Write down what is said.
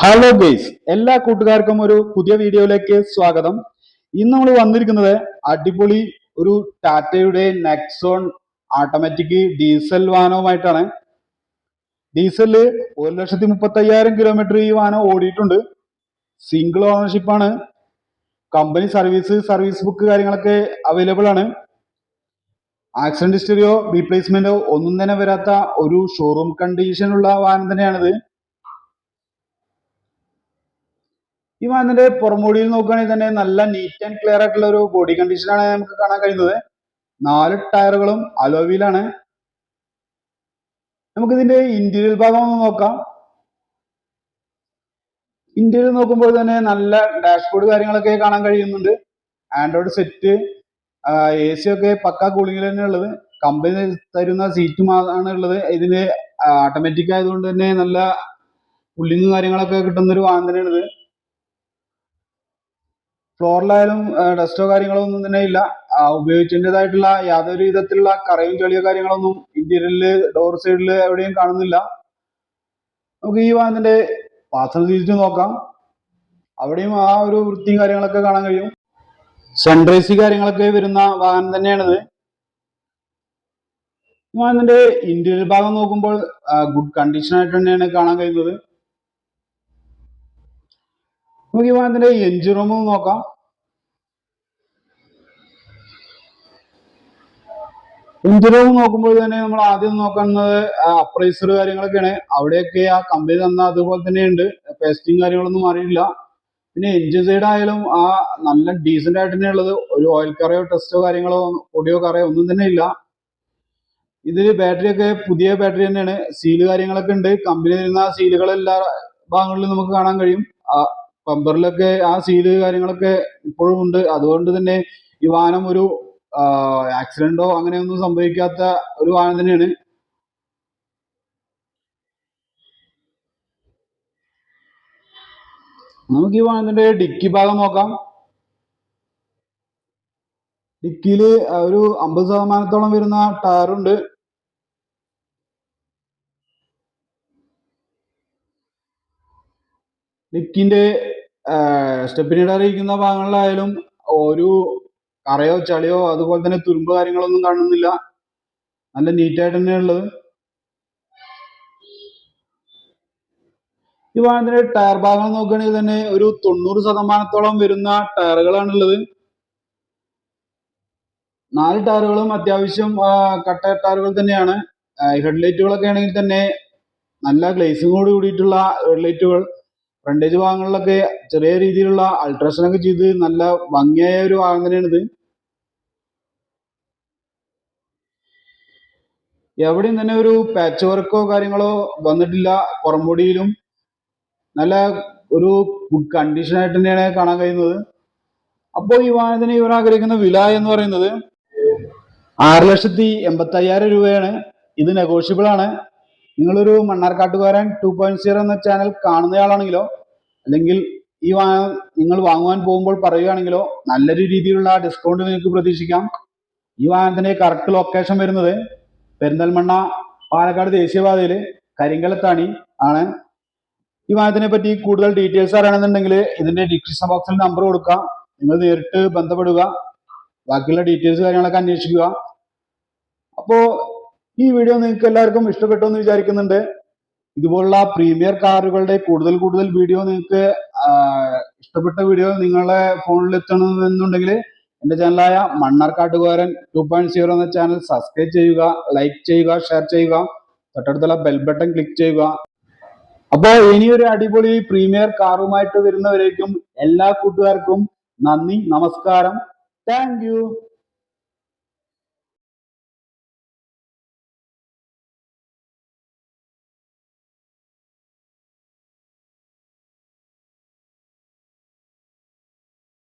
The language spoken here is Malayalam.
ഹലോ ഗെയ്സ് എല്ലാ കൂട്ടുകാർക്കും ഒരു പുതിയ വീഡിയോയിലേക്ക് സ്വാഗതം. ഇന്ന് നമ്മൾ വന്നിരിക്കുന്നത് അടിപൊളി ഒരു ടാറ്റയുടെ നെക്സോൺ ഓട്ടോമാറ്റിക് ഡീസൽ വാഹനവുമായിട്ടാണ് ഡീസലിൽ ഒരു ലക്ഷത്തി മുപ്പത്തി അയ്യായിരം കിലോമീറ്റർ ഈ വാഹനം ഓടിയിട്ടുണ്ട്. സിംഗിൾ ഓണർഷിപ്പ് ആണ്. കമ്പനി സർവീസ് സർവീസ് ബുക്ക് കാര്യങ്ങളൊക്കെ അവൈലബിൾ ആണ്. ആക്സിഡന്റ് ഹിസ്റ്ററിയോ റീപ്ലേസ്മെന്റോ ഒന്നും തന്നെ വരാത്ത ഒരു ഷോറൂം കണ്ടീഷനുള്ള വാഹനം തന്നെയാണിത്. ഈ വാഹനത്തിന്റെ പുറമോടിയിൽ നോക്കുകയാണെങ്കിൽ തന്നെ നല്ല നീറ്റ് ആൻഡ് ക്ലിയർ ആയിട്ടുള്ള ഒരു ബോഡി കണ്ടീഷനാണ് നമുക്ക് കാണാൻ കഴിയുന്നത്. നാല് ടയറുകളും അലോവിയിലാണ് നമുക്ക് ഇതിന്റെ ഇന്റീരിയൽ ഭാഗം ഒന്ന് നോക്കാം. ഇന്റീരിയർ നോക്കുമ്പോൾ തന്നെ നല്ല ഡാഷ്ബോർഡ് കാര്യങ്ങളൊക്കെ കാണാൻ കഴിയുന്നുണ്ട്. ആൻഡ്രോയിഡ് സെറ്റ് എ സി ഒക്കെ പക്ക കൂളിംഗിൽ തന്നെ ഉള്ളത്. കമ്പനി തരുന്ന സീറ്റുമാണ് ഉള്ളത്. ഇതിന് ഓട്ടോമാറ്റിക് ആയതുകൊണ്ട് തന്നെ നല്ല കൂളിംഗ് കാര്യങ്ങളൊക്കെ കിട്ടുന്ന ഒരു വാഹനം തന്നെയാണ് ഇത് ഫ്ലോറിലായാലും ഡസ്റ്റോ കാര്യങ്ങളോ ഒന്നും തന്നെ ഇല്ല. ഉപയോഗിച്ചതിന്റെതായിട്ടുള്ള യാതൊരു വിധത്തിലുള്ള കറയും ചെളിയോ കാര്യങ്ങളൊന്നും ഇന്റീരിയറിൽ ഡോർ സൈഡിൽ എവിടെയും കാണുന്നില്ല. നമുക്ക് ഈ വാഹനത്തിന്റെ പാത്രം തിരിച്ചു നോക്കാം. അവിടെയും ആ ഒരു വൃത്തിയും കാര്യങ്ങളൊക്കെ കാണാൻ കഴിയും. സൺറൈസ് കാര്യങ്ങളൊക്കെ വരുന്ന വാഹനം തന്നെയാണിത്. ഈ വാഹനത്തിന്റെ ഇന്റീരിയർ ഭാഗം നോക്കുമ്പോൾ ഗുഡ് കണ്ടീഷൻ ആയിട്ട് തന്നെയാണ് കാണാൻ കഴിയുന്നത്. നമുക്ക് ഈ വാഹനത്തിന്റെ എഞ്ചിൻ റൂം നോക്കാം. എഞ്ചിൻ നോക്കുമ്പോൾ തന്നെ നമ്മൾ ആദ്യം നോക്കുന്നത് അപ്രൈസർ കാര്യങ്ങളൊക്കെയാണ്. അവിടെയൊക്കെ ആ കമ്പനി തന്ന അതുപോലെ തന്നെയുണ്ട്. പേസ്റ്റിംഗ് കാര്യങ്ങളൊന്നും അറിയില്ല പിന്നെ എഞ്ചിൻ സൈഡ് ആയാലും ആ നല്ല ഡീസന്റ് ആയിട്ട് തന്നെ ഉള്ളത്. ഒരു ഓയിൽ കറയോ ടെസ്റ്റോ കാര്യങ്ങളോ പൊടിയോ കറയോ ഒന്നും തന്നെ ഇല്ല. ഇതിൽ ബാറ്ററി ഒക്കെ പുതിയ ബാറ്ററി തന്നെയാണ്. സീൽ കാര്യങ്ങളൊക്കെ ഉണ്ട്. കമ്പനി തരുന്ന സീലുകൾ എല്ലാ ഭാഗങ്ങളിലും നമുക്ക് കാണാൻ കഴിയും. ആ പമ്പറിലൊക്കെ ആ സീൽ കാര്യങ്ങളൊക്കെ ഇപ്പോഴും ഉണ്ട്. അതുകൊണ്ട് തന്നെ ഈ വാഹനം ഒരു ആക്സിഡന്റോ അങ്ങനെ ഒന്നും സംഭവിക്കാത്ത ഒരു വാഹനം തന്നെയാണ്. നമുക്ക് ഈ വാഹനത്തിന്റെ ഡിക്കി ഭാഗം നോക്കാം. ഡിക്കിയിൽ ഒരു അമ്പത് ശതമാനത്തോളം വരുന്ന ടയറുണ്ട്. ഡിക്കിന്റെ സ്റ്റെപ്പിനിടാറിയിരിക്കുന്ന ഭാഗങ്ങളിലായാലും ഒരു കറയോ ചളിയോ അതുപോലെ തന്നെ തുരുമ്പ് കാര്യങ്ങളൊന്നും കാണുന്നില്ല. നല്ല നീറ്റായിട്ട് തന്നെയാണ് ഉള്ളത്. ഈ വാഹനത്തിന്റെ ടയർ ഭാഗങ്ങൾ നോക്കുകയാണെങ്കിൽ തന്നെ ഒരു തൊണ്ണൂറ് ശതമാനത്തോളം വരുന്ന ടയറുകളാണുള്ളത് നാല് ടയറുകളും അത്യാവശ്യം കട്ട ടയറുകൾ തന്നെയാണ്. ഹെഡ്ലൈറ്റുകളൊക്കെ ആണെങ്കിൽ തന്നെ നല്ല ഗ്ലേസിങ്ങോട് കൂടിയിട്ടുള്ള ഹെഡ്ലൈറ്റുകൾ ഫ്രണ്ടേജ് ഭാഗങ്ങളിലൊക്കെ ചെറിയ രീതിയിലുള്ള അൾട്രേഷൻ ഒക്കെ ചെയ്ത് നല്ല ഭംഗിയായ ഒരു ഭാഗം തന്നെയാണ് ഇത് എവിടെയും തന്നെ ഒരു പാച്ച് വർക്കോ കാര്യങ്ങളോ വന്നിട്ടില്ല. പുറംപൊടിയിലും നല്ല ഒരു ഗുഡ് കണ്ടീഷൻ ആയിട്ട് തന്നെയാണ് കാണാൻ കഴിയുന്നത്. അപ്പോൾ ഈ വാഹനത്തിന് ഇവർ ആഗ്രഹിക്കുന്ന വില എന്ന് പറയുന്നത് ആറ് ലക്ഷത്തി എൺപത്തി അയ്യായിരം രൂപയാണ്. ഇത് നെഗോഷ്യബിൾ ആണ്. നിങ്ങളൊരു മണ്ണാർക്കാട്ടുകാരൻ ടു പോയിന്റ് സീറോ എന്ന ചാനൽ കാണുന്നയാളാണെങ്കിലോ അല്ലെങ്കിൽ ഈ വാഹനം നിങ്ങൾ വാങ്ങുവാൻ പോകുമ്പോൾ പറയുകയാണെങ്കിലോ നല്ലൊരു രീതിയിലുള്ള ഡിസ്കൗണ്ട് നിങ്ങൾക്ക് പ്രതീക്ഷിക്കാം. ഈ വാഹനത്തിന്റെ കറക്റ്റ് ലൊക്കേഷൻ വരുന്നത് പെരിന്തൽമണ്ണ പാലക്കാട് ദേശീയപാതയിൽ കരിങ്കലത്താണി ആണ്. ഈ വാഹനത്തിനെ പറ്റി കൂടുതൽ ഡീറ്റെയിൽസ് അറിയണമെന്നുണ്ടെങ്കിൽ ഇതിന്റെ ഡിസ്ക്രിപ്ഷൻ ബോക്സിൽ നമ്പർ കൊടുക്കുക. നിങ്ങൾ നേരിട്ട് ബന്ധപ്പെടുക. ബാക്കിയുള്ള ഡീറ്റെയിൽസ് കാര്യങ്ങളൊക്കെ അന്വേഷിക്കുക. അപ്പോ ഈ വീഡിയോ നിങ്ങൾക്ക് എല്ലാവർക്കും ഇഷ്ടപ്പെട്ടു എന്ന് വിചാരിക്കുന്നുണ്ട്. ഇതുപോലുള്ള പ്രീമിയർ കാറുകളുടെ കൂടുതൽ കൂടുതൽ വീഡിയോ നിങ്ങൾക്ക് ഇഷ്ടപ്പെട്ട വീഡിയോ നിങ്ങളെ ഫോണിൽ എത്തണമെന്നുണ്ടെങ്കിൽ എന്റെ ചാനലായ മണ്ണാർക്കാട്ടുകാരൻ ടു പോയിന്റ് സീറോ എന്ന ചാനൽ സബ്സ്ക്രൈബ് ചെയ്യുക ലൈക്ക് ചെയ്യുക ഷെയർ ചെയ്യുക തൊട്ടടുത്തുള്ള ബെൽ ബട്ടൺ ക്ലിക്ക് ചെയ്യുക. അപ്പോൾ ഇനിയൊരു അടിപൊളി പ്രീമിയർ കാറുമായിട്ട് വരുന്നവരേക്കും എല്ലാ കൂട്ടുകാർക്കും നന്ദി നമസ്കാരം. താങ്ക്